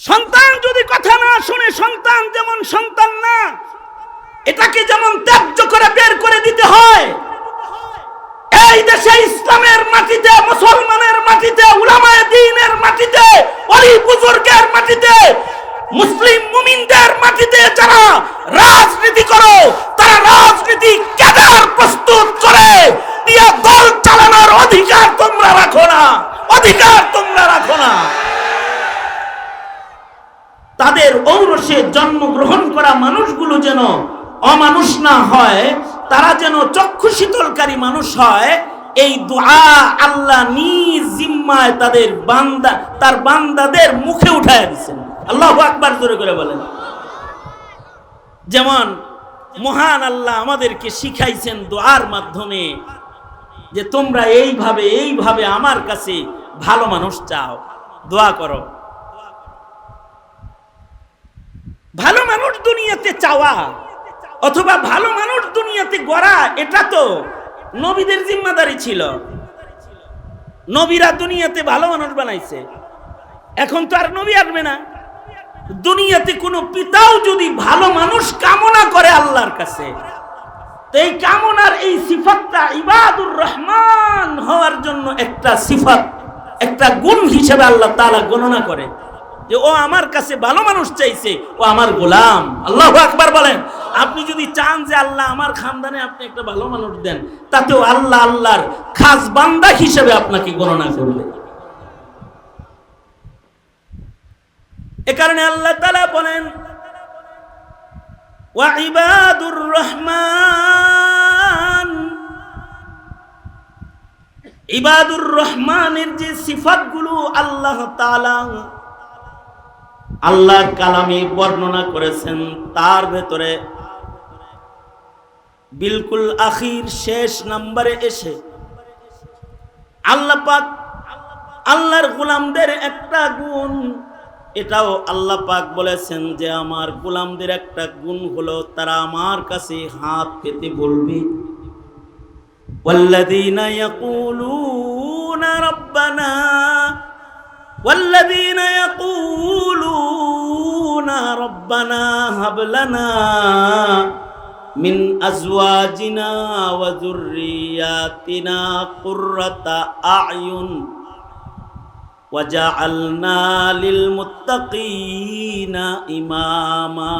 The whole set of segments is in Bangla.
সন্তান যদি কথা না শুনে, সন্তান যেমন সন্তান না, এটাকে যেমন ত্যায্য করে বের করে দিতে হয়, এই দেশে ইসলামের মাটিতে, মুসলমানের মাটিতে, উলামায়ে দ্বীনের মাটিতে অলি বুজুর্গের মাটিতে, মুসলিম মুমিনদের মাটিতে যারা রাজনীতি করো, তারা রাজনীতি ক্যাডার প্রস্তুত করে। দিয়ে দল চালানোর অধিকার তোমরা রাখো না, অধিকার তোমরা রাখো না। তাদের ঔরসে জন্মগ্রহণ করা মানুষগুলো যেন অমানুষ না হয়, তারা যেন চক্ষু শীতলকারী মানুষ হয়, এই দোয়া আল্লাহ নিজ জিম্মায় তাদের বান্দা, তার বান্দাদের মুখে উঠায় দিচ্ছেন আল্লাহ আকবার জোরে করে বলেন। যেমন মহান আল্লাহ আমাদেরকে শিখাইছেন দোয়ার মাধ্যমে যে তোমরা এইভাবে এইভাবে আমার কাছে ভালো মানুষ চাও। দোয়া করো। ভালো মানুষ দুনিয়াতে চাওয়া অথবা ভালো মানুষ দুনিয়াতে গড়া, এটা তো নবীদের জিম্মাদারি ছিল। নবীরা দুনিয়াতে ভালো মানুষ বানাইছে। এখন তো আর নবী আসবে না। দুনিয়াতে কোনো পিতাও যদি ভালো মানুষ কামনা করে আল্লাহর কাছে, তো এই কামনার এই সিফাতটা ইবাদুর রহমান হওয়ার জন্য একটা সিফাত, একটা গুণ হিসেবে আল্লাহ তাআলা গণনা করে। যে ও আমার কাছে ভালো মানুষ চাইছে, ও আমার গোলাম। আল্লাহ আকবার বলেন। আপনি যদি চান যে আল্লাহ আমার খানদানে আপনি একটা ভালো মানুষ দেন, তাতেও আল্লাহ আল্লাহর খাস বান্দা হিসেবে আপনাকে গণনা করবে। এ কারণে আল্লাহ তাআলা বলেন ওয়াইবাদুর রহমান। ইবাদুর রহমানের যে সিফাতগুলো আল্লাহ তাআলা আল্লাহর কালামে বর্ণনা করেছেন তার ভেতরে বিলকুল আখির শেষ নম্বরে এসে আল্লাহ পাক আল্লাহর গোলামদের একটা গুণ এটাও আল্লাহ পাক বলেছেন যে আমার গোলামদের একটা গুণ হলো তারা আমার কাছে হাত পেতে বলবে والذين يقولون ربنا والذين يقولون ربنا هب لنا من أزواجنا وذرياتنا قرة أعين وجعلنا للمتقين إماما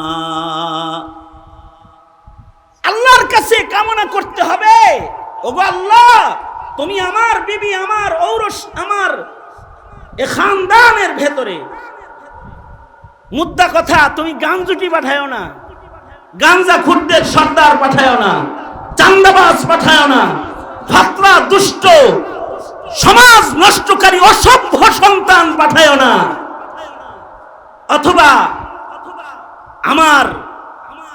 আল্লাহর কাছে কামনা করতে হবে ওগো আল্লাহ তুমি আমার বিবি আমার ঔরস আমার এ খানদানের ভেতরে। মুদ্রা কথা, তুমি গাঞ্জুটি পাঠায়ও না। গাঞ্জা খুদ্দের সর্দার পাঠায়ও না। চান্দাবাজ পাঠায়ও না। ফাতরা দুষ্ট, সমাজ নষ্টকারী, অসভ্য সন্তান পাঠায়ও না। অথবা আমার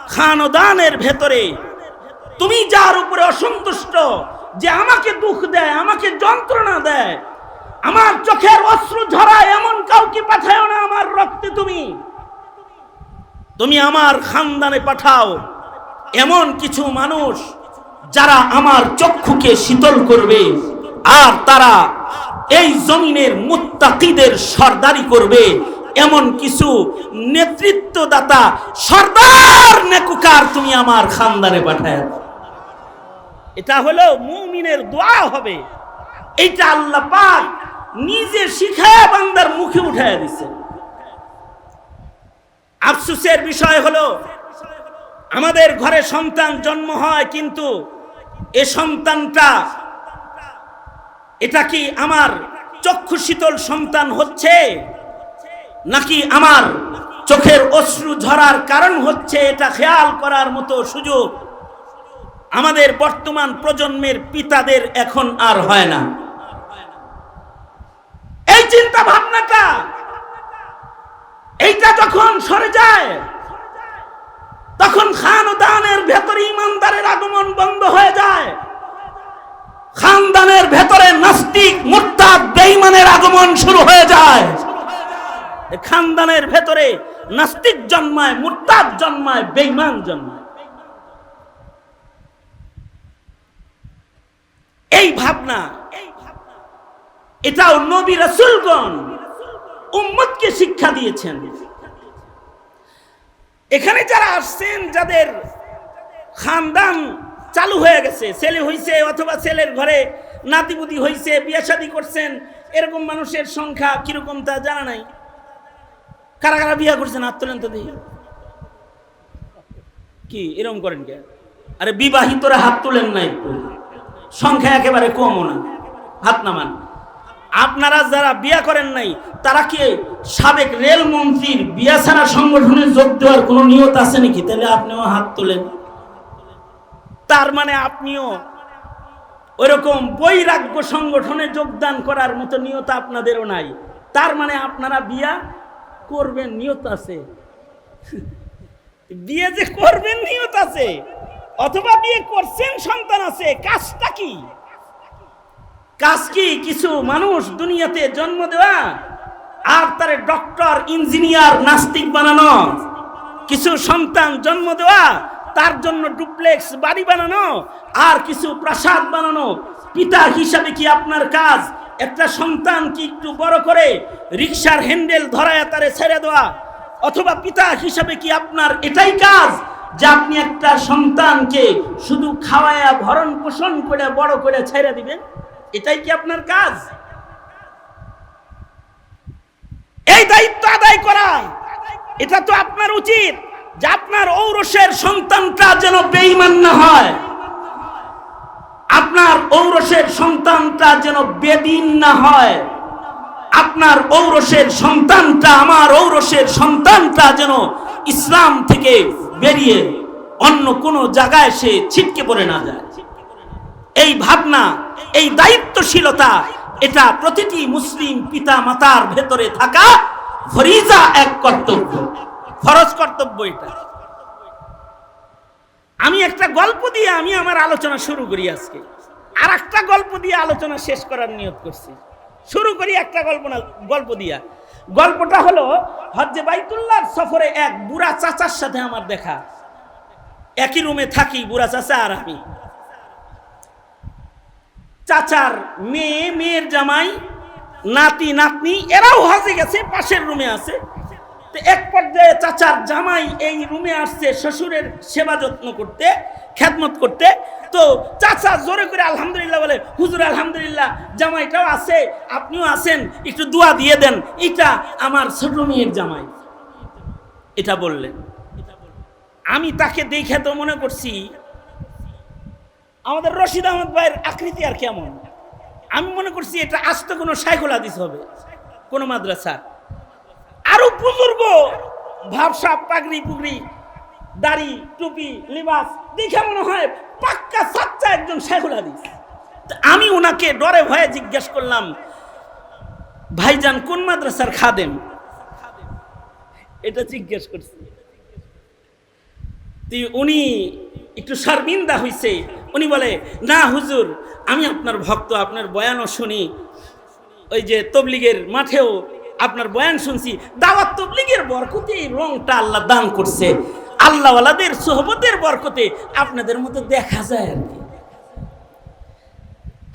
খানদানের ভেতরে, তুমি যার উপরে অসন্তুষ্ট, যে আমাকে দুঃখ দেয়, আমাকে যন্ত্রণা দেয় আমার চোখের অশ্রু ঝরায় এমন কাউকে পাঠাও না আমার রক্তে তুমি। তুমি আমার খানদানে পাঠাও এমন কিছু মানুষ যারা আমার চক্ষুকে শীতল করবে আর তারা এই জমিনের মুত্তাকিদের সর্দারি করবে। এমন কিছু নেতৃত্বদাতা, সর্দার নেকুকার তুমি আমার খানদানে পাঠায় এটা হলো মুমিনের দোয়া হবে। এইটা আল্লাহ পাক নিজে শিখায় বান্দার মুখে উঠায় দিছে। আফসুসের বিষয় হলো, আমাদের ঘরে সন্তান জন্ম হয় কিন্তু এ সন্তানটা, এটা কি আমার চক্ষু শীতল সন্তান হচ্ছে? নাকি আমার চোখের অশ্রু ঝরার কারণ হচ্ছে এটা খেয়াল করার মতো সুযোগ? আমাদের বর্তমান প্রজন্মের পিতাদের এখন আর হয় না। চিন্তা ভাবনাটা এইটা যখন সরে যায়, তখন খানদানের ভেতরে ইমানদারের আগমন বন্ধ হয়ে যায়। খানদানের ভেতরে নাস্তিক মুরতাদ বেঈমানের আগমন শুরু হয়ে যায়। খানদানের ভেতরে নাস্তিক জন্মায়, মুরতাদ জন্মায়, বেঈমান জন্মায়। এই ভাবনা এটাও নবী রাসূলগণ উম্মতকে শিক্ষা দিয়েছেন। এখানে যারা আসছেন, যাদের খানদান চালু হয়ে গেছে, ছেলে হইছে অথবা ছেলের ঘরে নাতিপুতি হইছে, বিয়ে শাদি করছেন, এরকম মানুষের সংখ্যা কীরকম তা জানা নাই। কারা কারা বিয়ে করছেন হাত তো দেখি কি, এরকম করেন কে? আরে বিবাহিতরা হাত তোলেন না একটু সংখ্যা একেবারে কমও না। হাত নামান। আপনারা যারা বিয়া করেন নাই, তারা কি সাবেক রেল মন্ত্রীর বিয়া ছাড়া সংগঠনে যোগ দেওয়ার কোনো নিয়ত আছে নাকি? তাহলে আপনিও হাত তোলেন। তার মানে আপনিও ওইরকম বৈরাগ্য সংগঠনে যোগদান করার মতো নিয়ত আপনাদেরও নাই। তার মানে আপনারা বিয়া করবেন, নিয়ত আছে? বিয়ে যে করবেন, নিয়ত আছে? অথবা বিয়ে করছেন, সন্তান আছে, কাজটা কি? কাজ কি? কিছু মানুষ দুনিয়াতে জন্ম দেওয়া আর তারে ডক্টর, ইঞ্জিনিয়ার, নাস্তিক বানানো। কিছু সন্তান জন্ম দেওয়া, তার জন্য ডুপ্লেক্স বাড়ি বানানো আর কিছু প্রাসাদ বানানো। পিতা হিসাবে কি আপনার কাজ? একটা সন্তান কি একটু বড় করে রিক্সার হ্যান্ডেল ধরায় তারে ছেড়ে দেওয়া? অথবা পিতা হিসাবে কি আপনার এটাই কাজ? যে আপনি একটা সন্তানকে শুধু খাওয়ায়া ভরণ পোষণ করে, বড় করে ছেড়ে দিবেন? এটাই কি আপনার কাজ? এই দায়িত্ব আদায় করা, এটা তো আপনার উচিত যে আপনার ঔরসের সন্তানটা যেন বেঈমান না হয়। আপনার ঔরসের সন্তানটা যেন বেদিন না হয়। আপনার ঔরসের সন্তানটা, আমার ঔরসের সন্তানটা যেন ইসলাম থেকে বেরিয়ে অন্য কোনো জায়গায় সে ছিটকে পড়ে না যায়। এই ভাবনা এই দায়িত্বশীলতা, এটা প্রতিটি মুসলিম পিতা মাতার ভেতরে থাকা ফরিজা এক কর্তব্য। ফরজ কর্তব্য এটা। আমি একটা গল্প দিয়ে আমি আমার আলোচনা শুরু করি আজকে। আর একটা গল্প দিয়ে আলোচনা শেষ করার নিয়ত করছি। শুরু করি একটা গল্প না, গল্প দিয়া। গল্পটা হলো, হজ্জে বাইতুল্লাহর সফরে এক বুড়া চাচার সাথে আমার দেখা। একই রুমে থাকি বুড়া চাচা আর আমি। চাচার মেয়ে, মেয়ের জামাই, নাতি, নাতনি, এরাও হজে গেছে, পাশের রুমে আছে। তো এক পর্যায়ে চাচার জামাই এই রুমে আসছে শ্বশুরের সেবা যত্ন করতে খ্যাতমত করতে। তো চাচা জোরে করে আলহামদুলিল্লাহ বলে, হুজুর, আলহামদুলিল্লাহ, জামাইটাও আছে, আপনিও আছেন, একটু দোয়া দিয়ে দেন, এটা আমার ছোট মেয়ের জামাই। এটা বললেন। আমি তাকে দেখে তো মনে করছি আমাদের রশিদ আহমদ ভাইয়ের আকৃতি আর কেমন? আমি মনে করছি এটা আস্ত কোনো সাইকুল হাদিস হবে, কোনো মাদ্রাসা আরও বুজুর্গ, ভাবসাব, পাগড়ি, পুগড়ি, দাড়ি, টুপি, লিবাস, দেখে মনে হয় পাক্কা সাচ্চা একজন সাইকুল হাদিস। আমি ওনাকে ডরে ভয়ে জিজ্ঞেস করলাম, ভাইজান, কোন মাদ্রাসার খাদেম? এটা জিজ্ঞেস করছি। উনি একটু শর্মিন্দা হইছে। উনি বলে, না, হুজুর, আমি আপনার ভক্ত, আপনার বয়ানও শুনি। ওই যে তবলিগের মাঠেও আপনার বয়ান শুনছি। দাওয়াত তবলিগের বরকতে এই রংটা আল্লাহ দান করছে। আল্লাহওয়ালাদের সোহবতের বরকতে আপনাদের মতো দেখা যায় আর কি।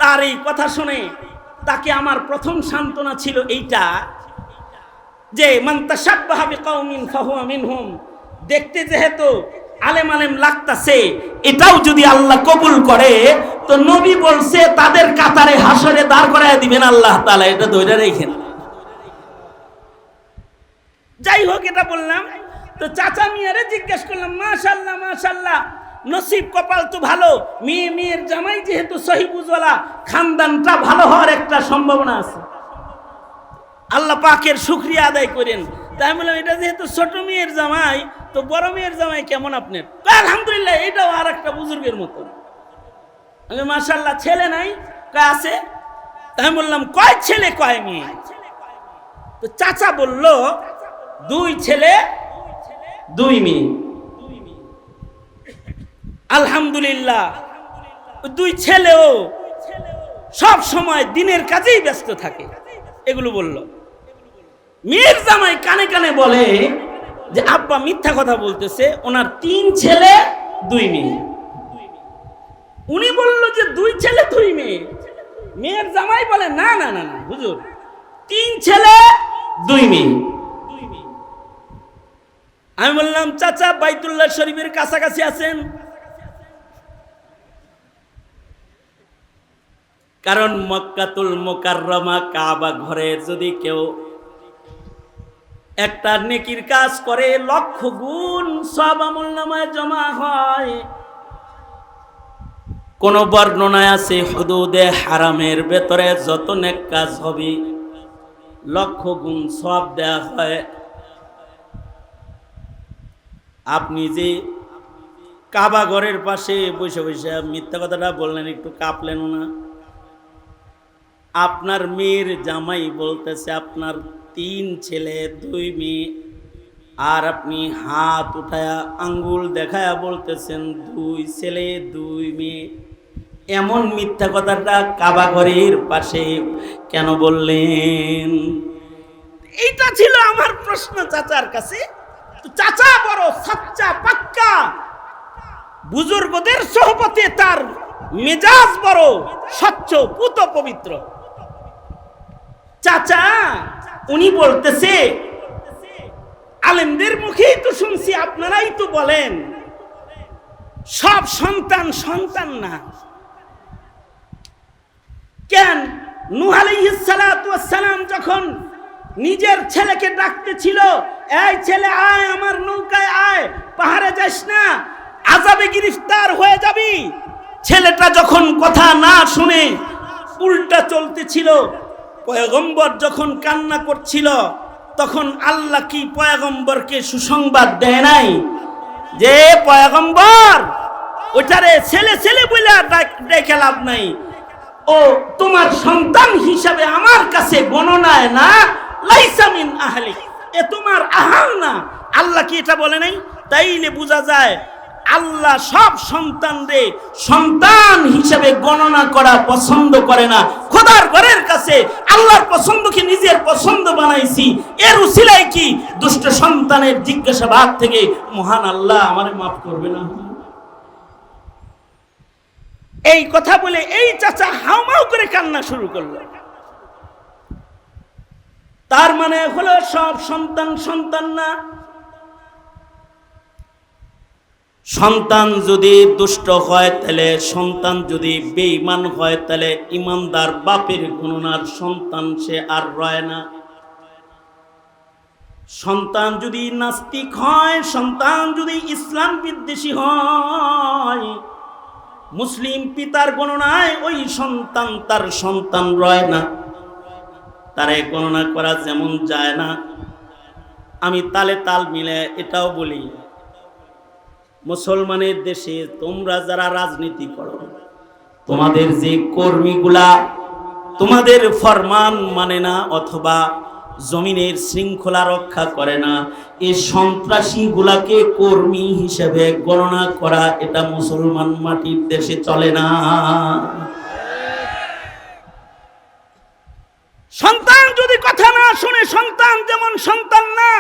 তার এই কথা শুনে তাকে আমার প্রথম সান্ত্বনা ছিল এইটা যে মান্তাসাব্বাহাবি কওমিন ফাহুয়া মিনহুম। দেখতে যেহেতু আলেম আলেম লাগতাছে, এটাও যদি আল্লাহ কবুল করে, তো নবী বলছে, তাদের কাতারে হাসরে দাঁড় করায় দিবেন আল্লাহ তাআলা, এটা ধরে রেখেন যাই হোক, এটা বললাম। তো চাচা মিয়ারে জিজ্ঞেস করলাম মাশাল্লাহ মাশাল্লাহ নসিব কপাল তো ভালো, মেয়ে মেয়ের জামাই যেহেতু সহিবুজওয়ালা খানদানটা ভালো হওয়ার একটা সম্ভাবনা আছে। আল্লাহ পাকের শুক্রিয়া আদায় করেন। তাই বললাম, এটা যেহেতু ছোট মেয়ের জামাই তো বড় মেয়ের জামাই কেমন আপনার? আলহামদুলিল্লাহ, এটাও আর একটা বুজুর্গের মতো। আমি মাশাল্লাহ ছেলে নাই, কয়, আছে? আমি বললাম, কয় ছেলে, কয় মেয়ে? তো চাচা বলল, দুই ছেলে, দুই মেয়ে। আলহামদুলিল্লাহ দুই ছেলেও সব সময় দিনের কাজেই ব্যস্ত থাকে। এগুলো বলল। মেয়ের জামাই কানে কানে বলে যে আব্বা মিথ্যা কথা বলতেছে, ওনার তিন ছেলে, দুই মেয়ে। উনি বলল যে দুই ছেলে, দুই মেয়ে। মেয়ের জামাই বলে, না না না না, হুজুর। তিন ছেলে, দুই মেয়ে। আমি বললাম, চাচা, বাইতুল্লাহ শরীফের কাছাকাছি আছেন? কারণ মক্কাতুল মোকাররমা কাবা ঘরে যদি কেউ একটা নেকির কাজ করে লক্ষ গুণ সব আমল নামায় জমা হয়। কোন বর্ণনায় আছে, হুদুদে হারামের ভেতরে যত নেক কাজ হবে, লক্ষ গুণ সব দেয়া হয়। আপনি যে কাবা ঘরের পাশে বসে বসে মিথ্যা কথাটা বললেন, একটু কাঁপলেন না। আপনার মেয়ের জামাই বলতেছে, আপনার তিন ছেলে, দুই মেয়ে। আর আপনি হাত উঠায়া আঙ্গুল দেখায়া বলতেছেন, দুই ছেলে, দুই মেয়ে। এমন মিথ্যা কথাটা কাবা ঘরের পাশে কেন বললেন? এইটা ছিল আমার প্রশ্ন চাচার কাছে। চাচা বড় সাচ্চা, পাক্কা। বুজুর্গদের সহপতে, তার মেজাজ বড় স্বচ্ছ, পুত পবিত্র। চাচা উনি বলতেছে, আলেমদের মুখেই তো শুনছি, আপনারাই তো বলেন। সব সন্তান সন্তান না। কেন? নূহ আলাইহিস সালাতু ওয়াস সালাম যখন নিজের ছেলেকে ডাকতেছিল, এই ছেলে আয়, আমার নৌকায় আয়, পাহাড়ে যাস না আজাবে গ্রেফতার হয়ে যাবি। ছেলেটা যখন কথা না শুনে উল্টা চলতেছিল পয়গম্বর যখন কান্না করছিল, তখন আল্লাহ কি পয়গম্বরকে সুসংবাদ দেয় নাই? যে পয়গম্বর ওটারে ছেলে ছেলে বলে ডেকে লাভ নাই। ও তোমার সন্তান হিসাবে আমার কাছে গণনায় না লাইসামিন আহলি এ তোমার আহাল না। আল্লাহ কি এটা বলে নাই? তাইলে বোঝা যায় আল্লাহ সব সন্তানরে সন্তান হিসেবে গণনা করা পছন্দ করে না। খোদার ঘরের কাছে আল্লাহর পছন্দকে নিজের পছন্দ বানাইছি। এর উসিলাই কি? দুষ্ট সন্তানের জিজ্ঞাসাবাদ থেকে মহান আল্লাহ আমারে মাফ করবে না। এই কথা বলে এই চাচা হাউমাউ করে কান্না শুরু করল। তার মানে হলো সব সন্তান সন্তান না সন্তান যদি দুষ্ট হয় তাহলে সন্তান যদি বেঈমান হয় তাহলে ইমানদার বাপের গুণনার সন্তান সে আর রয় না। সন্তান যদি নাস্তিক হয়, সন্তান যদি ইসলাম বিদ্বেষী হয়, মুসলিম পিতার গণনায় ওই সন্তান তার সন্তান রয় না। তারে গণনা করা যেমন যায় না। আমি তালে তাল মিলে এটাও বলি মুসলমানের দেশে তোমরা যারা রাজনীতি করো, তোমাদের যে কর্মীগুলা তোমাদের ফরমান মানে না অথবা জমিনের শৃঙ্খলা রক্ষা করে না এই সন্ত্রাসী গুলাকে কর্মী হিসেবে গণনা করা এটা মুসলমান মাটির দেশে চলে না। সন্তান যদি কথা না শুনে, সন্তান যেমন সন্তান না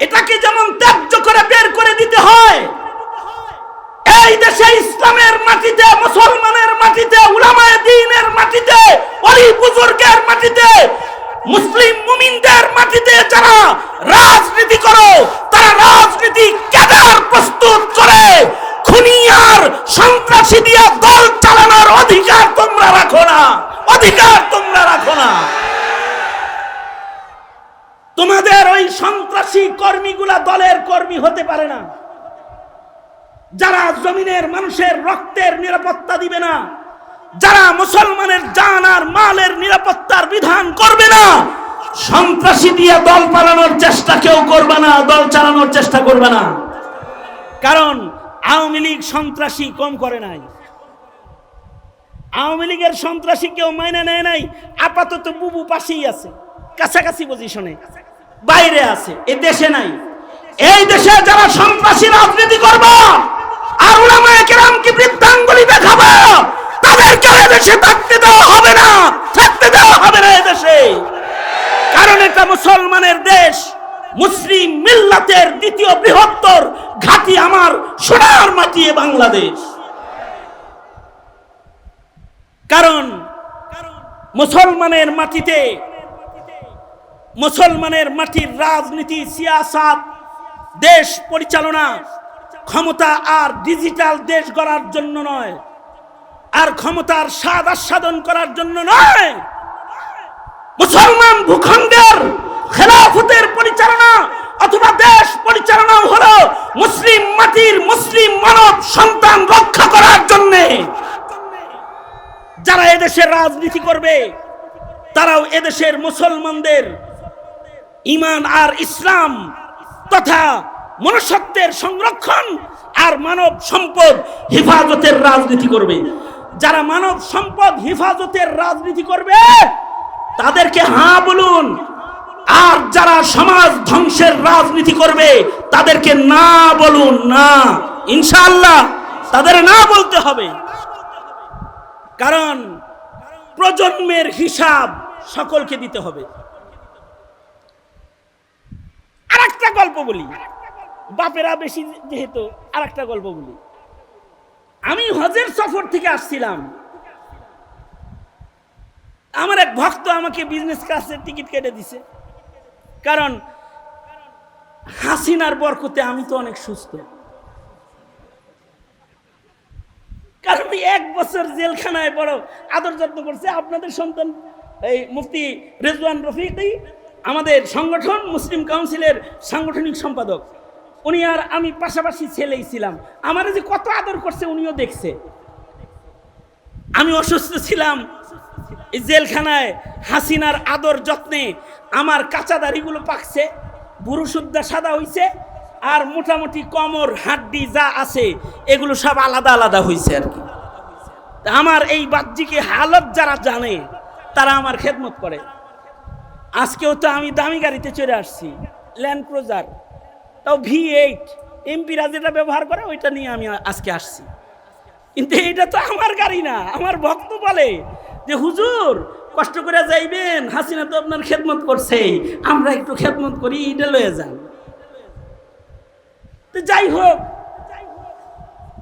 এটাকে যেমন ত্যায্য করে বের করে দিতে হয়, এই দেশে ইসলামের মাটিতে, মুসলমানের মাটিতে, উলামায়ে দ্বীনের মাটিতে অলি বুজুর্গের মাটিতে, মুসলিম মুমিনদের মাটিতে যারা রাজনীতি করো, তারা রাজনীতি কেদার প্রস্তুত করে। খুনিয়ার সন্ত্রাসী দিয়ে দল চালানোর অধিকার তোমরা রাখো না। অধিকার তোমরা রাখো না তোমাদের ওই সন্ত্রাসী কর্মীগুলা দলের কর্মী হতে পারে না। যারা জমিনের মানুষের রক্তের নিরাপত্তা দিবে না, যারা মুসলমানের জান আর মালের নিরাপত্তার বিধান করবে না, সন্ত্রাসী দিয়ে দল পালানোর চেষ্টা কেউ করবে না, দল চালানোর চেষ্টা করবে না। কারণ আওয়ামী লীগ সন্ত্রাসী কম করে নাই। আওয়ামী লীগের সন্ত্রাসী কেউ মাইনে নেয় নাই, আপাতত বুবু পাশেই আছে, কাছাকাছি পজিশনে বাইরে আছে, এ দেশে নাই। এই দেশে যারা সন্ত্রাসী রাজনীতি করব, আর উলামায়ে কেরামকে বৃদ্ধাঙ্গুলি দেখাবো, তাদেরকে দেশে থাকতে দেওয়া হবে না, থাকতে দেওয়া হবে না এদেশে কারণ এটা মুসলমানের দেশ, মুসলিম মিল্লাতের দ্বিতীয় বৃহত্তর ঘাটি আমার সোনার মাটি বাংলাদেশ। কারণ মুসলমানের মাটিতে মুসলমানের মাটির রাজনীতি, সিয়াসাত, দেশ পরিচালনা, ক্ষমতা আর ডিজিটাল দেশ গড়ার জন্য নয়, আর ক্ষমতার স্বাদ আস্বাদন করার জন্য নয়। মুসলমান ভূখণ্ডের খেলাফতের পরিচালনা অথবা দেশ পরিচালনা হলো মুসলিম মাটির মুসলিম মানব সন্তান রক্ষা করার জন্য। যারা এদেশের রাজনীতি করবে, তারাও এদেশের মুসলমানদের ইমান আর ইসলাম তথা মনুষ্যত্বের সংরক্ষণ আর মানব সম্পদ হেফাজতের রাজনীতি করবে। যারা মানব সম্পদ হেফাজতের রাজনীতি করবে, তাদেরকে হ্যাঁ বলুন। আর যারা সমাজ ধ্বংসের রাজনীতি করবে, তাদেরকে না বলুন, না। ইনশাল্লাহ তাদের না বলতে হবে। কারণ প্রজন্মের হিসাব সকলকে দিতে হবে আর একটা গল্প বলি। বাপেরা বেশি যেহেতু আর একটা গল্প বলি। আমি হজের সফর থেকে আসছিলাম। আমার এক ভক্ত আমাকে বিজনেস ক্লাসের টিকিট কেটে দিছে। কারণ হাসিনার বরকতে আমি তো অনেক সুস্থ। কারণ এক বছর জেলখানায় বড় আদর যত্ন করছে। আপনাদের সন্তান, এই মুফতি রেজওয়ান রফিকই আমাদের সংগঠন, মুসলিম কাউন্সিলের সাংগঠনিক সম্পাদক। উনি আর আমি পাশাপাশি ছেলেই ছিলাম। আমার যে কত আদর করছে, উনিও দেখছে। আমি অসুস্থ ছিলাম জেলখানায়। হাসিনার আদর যত্নে আমার কাঁচা দাড়িগুলো পাকছে বুড়ো সুদ্ধা সাদা হইছে, আর মোটামুটি কমর, হাড্ডি যা আছে, এগুলো সব আলাদা আলাদা হয়েছে আর কি। আমার এই বাহ্যিকে হালত যারা জানে, তারা আমার খেদমত করে। আজকেও তো আমি দামি গাড়িতে চলে আসছি ল্যান্ড ক্রুজার তাও ভি এইট এমপিরা যেটা ব্যবহার করে ওইটা নিয়ে আমি আজকে আসছি। কিন্তু এটা তো আমার গাড়ি না, আমার ভক্ত বলে যে, হুজুর, কষ্ট করে যাইবেন, হাসিনা তো আপনার খেদমত করছে আমরা একটু খেদমত করি এটা লয়ে যান। তো যাই হোক,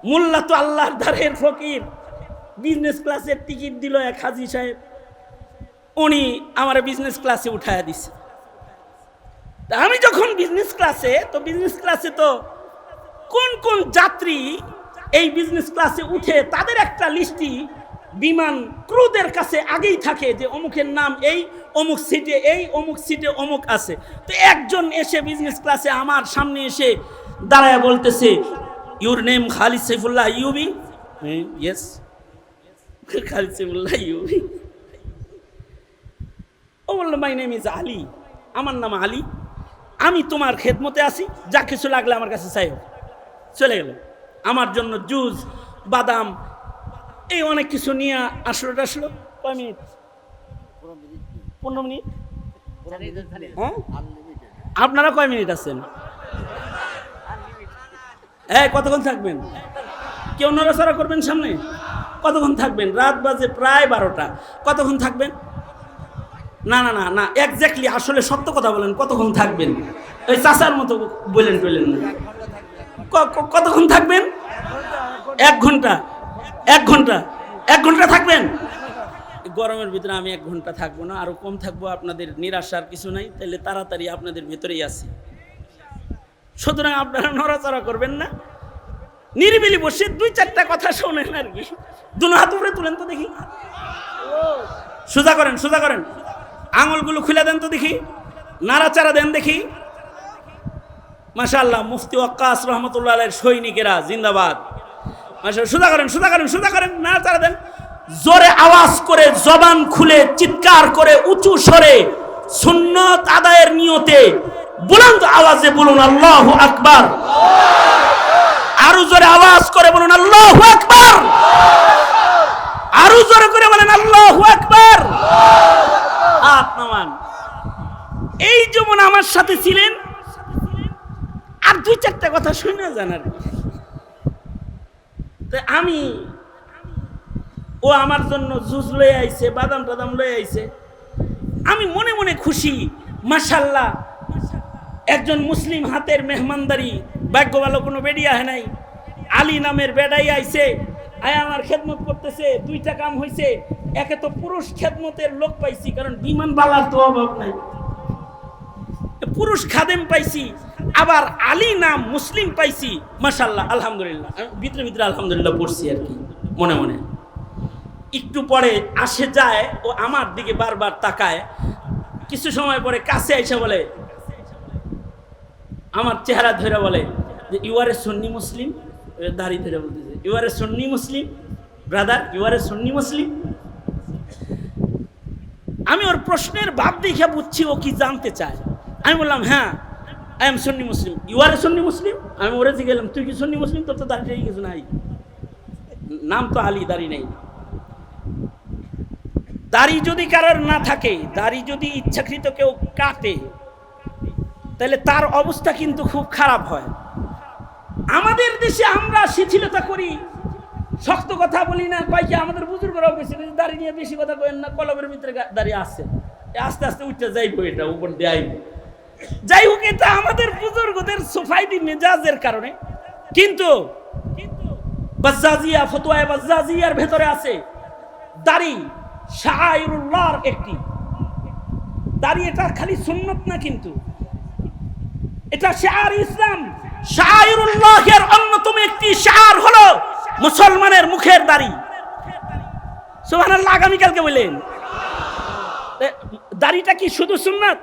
মোল্লা তো আল্লাহর দ্বারের ফকির বিজনেস ক্লাসের টিকিট দিল এক হাজি সাহেব। উনি আমার বিজনেস ক্লাসে উঠায় দিছে। আমি যখন বিজনেস ক্লাসে তো বিজনেস ক্লাসে তো কোন কোন যাত্রী এই বিজনেস ক্লাসে উঠে, তাদের একটা লিস্টি বিমান ক্রুদের কাছে আগেই থাকে যে অমুকের নাম এই, অমুক সিটে এই, অমুক সিটে অমুক আছে। তো একজন এসে বিজনেস ক্লাসে আমার সামনে এসে দাঁড়ায় বলতেছে your name Khalid Saifullah UB? Yes Khalid Saifullah UB. ও বলল মাই নেম ইজ আলী আমার নাম আলী। আমি তোমার খেদমতে আছি। যা কিছু লাগলে আমার কাছে চাই চলে গেল। আমার জন্য জুস, বাদাম, এই অনেক কিছু নিয়ে আসলো আসলো। কয় মিনিট? পনেরো মিনিট? হ্যাঁ? আপনারা কয় মিনিট আছেন? হ্যাঁ কতক্ষণ থাকবেন? কেউ নড়াচড়া করবেন সামনে? কতক্ষণ থাকবেন? রাত বাজে প্রায় বারোটা। কতক্ষণ থাকবেন? না না না না একজ্যাক্টলি আসলে সত্য কথা বলেন, কতক্ষণ থাকবেন? ওই চাচার মতো বলেন টলেন না। কতক্ষণ থাকবেন? এক ঘণ্টা এক ঘণ্টা এক ঘণ্টা থাকবেন? গরমের ভিতরে আমি এক ঘণ্টা থাকব না আরও কম থাকব, আপনাদের নিরাশার কিছু নাই তাহলে তাড়াতাড়ি আপনাদের ভেতরেই আছি। সুতরাং আপনারা নড়াচড়া করবেন না। নিরিবিলি বসে দুই চারটা কথা শোনেন আর কি। দুনো হাত উপরে তুলেন তো দেখি। সোজা করেন সোজা করেন। আঙুলগুলো খুলে দেন তো দেখি। নাড়াচাড়া দেন দেখি। মাশাল্লাহ মুফতি ওয়াক্কাস রহমতুল্লাহ সৈনিকেরা জিন্দাবাদ। সুদা করেন সুদা করেন সুদা করেন, নাড়াচাড়া দেন। জোরে আওয়াজ করে জবান খুলে, চিৎকার করে, উঁচু স্বরে, সুন্নত আদায়ের নিয়তে বুলন্দ আওয়াজে বলুন, আল্লাহ আকবার। আরও জোরে আওয়াজ করে বলুন, আল্লাহ আকবার। আরও জোরে করে বলেন, আল্লাহ নামান এই যেমন আমার সাথে ছিলেন, আর দুই চারটা কথা শুনে জানার আমি, ও আমার জন্য জুস লয়ে আইছে, বাদাম টাদাম লয়ে আইছে। আমি মনে মনে খুশি মাশাল্লাহ একজন মুসলিম হাতের মেহমানদারি, ভাগ্য ভালো কোনো বেডিয়া হয় নাই। আলী নামের বেডাই আইছে আয় আমার খেদমত করতেছে, দুইটা কাম হইছে। একে তো পুরুষ খেদমতের লোক পাইছি, কারণ বিমান বালার তো অভাব নাই। পুরুষ খাদেম পাইছি, আবার আলী নাম মুসলিম পাইছি মাশাল্লাহ আলহামদুলিল্লাহ। ভিতরে ভিতরে আলহামদুলিল্লাহ পড়ছি আর কি, মনে মনে। একটু পরে আসে যায়, ও আমার দিকে বারবার তাকায়। কিছু সময় পরে কাছে এসে বলে, আমার চেহারা ধরে বলে যে ইউ আর এ সন্নি মুসলিম দাড়ি ধরে বলতেছে। You are a Sunni Muslim brother you are a Sunni Muslim আমি ওর প্রশ্নের ভাব দেখে বুঝছি, ও কি জানতে চায়। আমি বললাম হ্যাঁ I am Sunni Muslim you are a Sunni Muslim আমি ওরে গেলাম, তুই কি সন্নি মুসলিম তোর তো দাঁড়িয়ে কিছু নাই। নাম তো আলী দাড়ি নেই। দাড়ি যদি কারোর না থাকে দাড়ি যদি ইচ্ছাকৃত কেউ কাটে তাহলে তার অবস্থা কিন্তু খুব খারাপ হয়। আমাদের দেশে আমরা শিথিলতা করি। শক্ত কথা বলি না, কয় কি আমাদের বুজুর্গরাও বেশি বেশি দাড়ি নিয়ে বেশি কথা কয়েন না কলমের ভিতরে দাঁড়িয়ে আসছে আস্তে আস্তে উঠতে যাইবো এটা, উপর দিয়ে যাই হোক, এটা আমাদের বুজুর্গদের সোফাইদি মেজাজের কারণে। কিন্তু বাজ্জাজিয়া, ফতুয়ায় বাজ্জাজিয়ার ভেতরে আছে দাড়ি শাহরুল্লাহর একটি। দাড়ি এটা খালি সুন্নত না কিন্তু। এটা শার ইসলাম। শাহরুল্লাহের অন্যতম একটি শার হলো মুসলমানের মুখের দাড়ি। সুবহানাল্লাহ, আগামীকালকে বললেন। দাড়িটা কি শুধু সুন্নাত?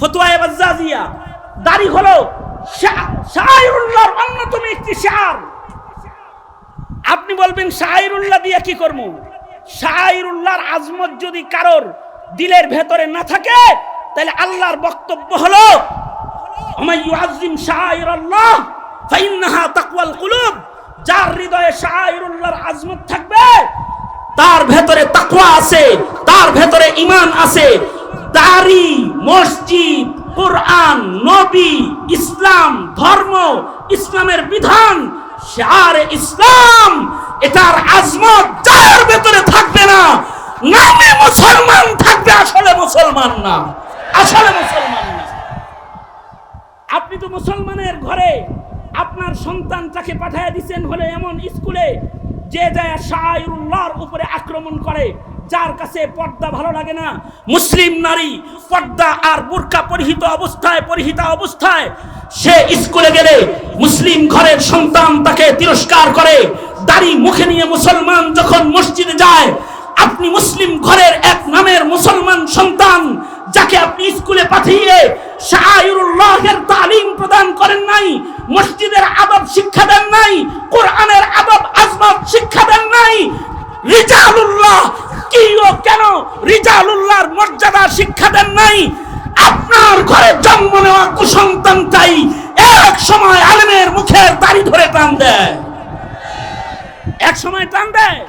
ফতুয়া বাজ্জাজিয়া। দাড়ি হলো শাহরুল্লাহর অন্যতম একটি শার আপনি বলবেন শাহরুল্লাহ দিয়ে কি করব? শাহরুল্লাহর আজমত যদি কারোর দিলের ভেতরে না থাকে, তাহলে আল্লাহর বক্তব্য হলো ওমাই ইউআযিম শাআইরাল্লাহ ফাইন্নাহা তাকওয়াল কুলুব যার হৃদয়ে শাআইরুল্লাহর আজমত থাকবে, তার ভেতরে তাকওয়া আছে, তার ভেতরে ঈমান আছে। দাড়ি, মসজিদ, কোরআন, নবী, ইসলাম, ধর্ম, ইসলামের বিধান শারে ইসলাম, এটার আজমত যার ভেতরে থাকবে না, নামে মুসলমান থাকবে আসলে মুসলমান না, আসলে মুসলমান না। আপনি তো মুসলমানের ঘরে আপনার সন্তানটাকে পাঠিয়ে দিচ্ছেন হলে এমন স্কুলে যে যায় শাহরুল্লাহর উপরে আক্রমণ করে, যার কাছে পর্দা ভালো লাগে না। মুসলিম নারী পর্দা আর বোরকা পরিহিত অবস্থায়, পরিহিতা অবস্থায়, সে স্কুলে গেলে মুসলিম ঘরের সন্তান তাকে তিরস্কার করে, দাড়ি মুখে নিয়ে মুসলমান যখন মসজিদে যায়, আপনি মুসলিম ঘরের এক নামের মুসলমান সন্তান যাকে আপনি স্কুলে পাঠিয়ে শাহরুল্লাহের তালিম প্রদান করেন নাই, মসজিদের আদব শিক্ষা দেন নাই, কোরআনের আদব আজমত শিক্ষা দেন নাই, রিজালুল্লাহ কি ও কেন রিজালুল্লাহর মর্যাদা শিক্ষা দেন নাই? আপনার ঘরে জন্ম নেওয়া কুসন্তানটাই এক সময় আলেমের মুখের দাড়ি ধরে টান দেয়। এক সময় টান দেয়।